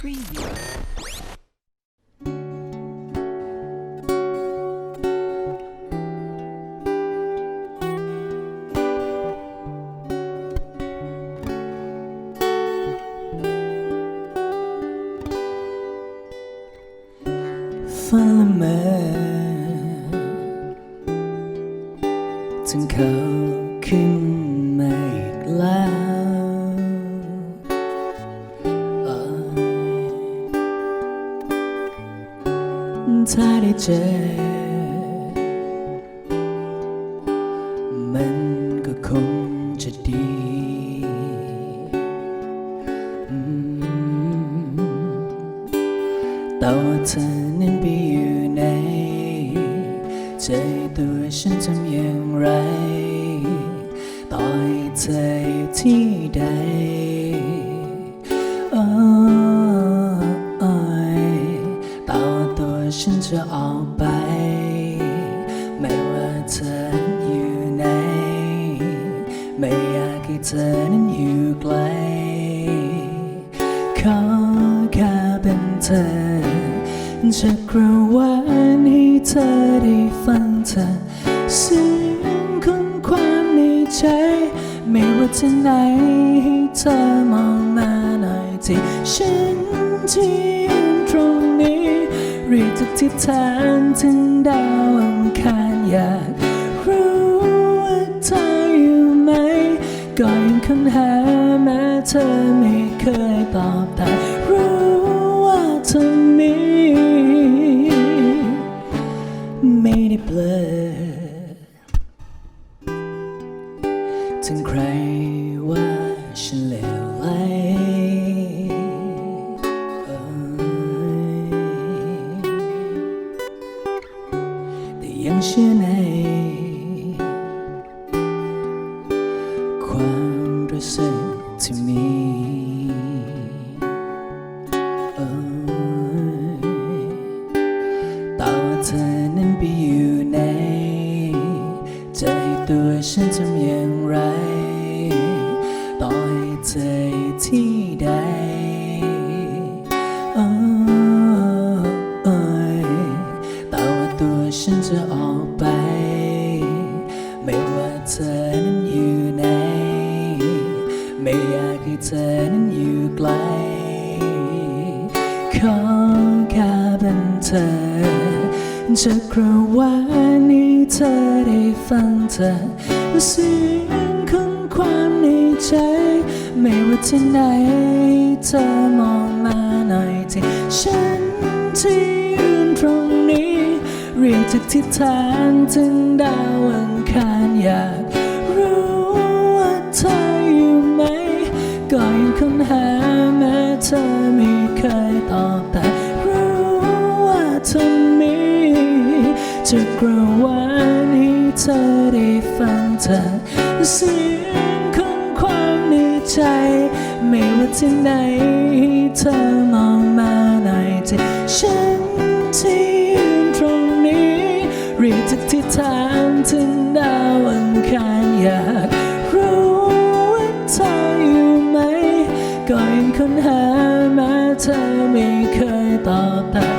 Preview. ฝันละเมอถึงเขาขึ้นมาอีกแล้ว ถ้าได้เจอ มันก็คงจะดีต่ว่าเธอนั้นไปอยู่ไหนใจตัวฉันทำอย่างไรต่อให้เธออยู่ที่ใด จะออกไป ไม่ว่าเธออยู่ไหน ไม่อยากให้เธอนั้นอยู่ไกล ขอแค่เป็นเธอจักรวาลให้เธอได้ฟังเธอเสียงของความในใจ ไม่ว่าที่ไหนให้เธอมองมาหน่อยที่ฉันที่ รียกทุกทิศทางถึงดาวอังคารอยากรู้ว่าเธออยู่ไหม ก็ยังค้นหาแม้เธอไม่เคยตอบแต่รู้ว่าเธอมีไม่ได้เบลอถึงใครว่าฉันเลวไหล ยังเชื่อในความรู้สึกที่มีเอ่ยต่ว่าเธอนั้นไปอยู่ในใจตัวฉันทำอย่างไร ต่อให้เธอที่ใด ฉันจะออกไป ไม่ว่าเธอนั้นอยู่ไหน ไม่อยากให้เธอนั้นอยู่ไกล ขอแค่เป็นเธอจักระวาลให้เธอได้ฟังเธอเสียงของความในใจ ไม่ว่าที่ไหนเธอมองมาหน่อยที่ฉันที่ รียกจากทิศทางถึงดาวอังคารอยากรู้ว่าเธออยู่ไหม ก็ยังค้นหาแม้เธอไม่เคยตอบแต่รู้ว่าเธอมีจักรวาลให้เธอได้ฟังเธอเสียงของความในใจ ไม่ว่าที่ไหนเธอมองมาหน่อยที่ฉันที่ ที่ถามถึงดาวอังคารอยากรู้ว่าเธออยู่ไหม ก็ยังค้นหาแม้เธอไม่เคยตอบแต่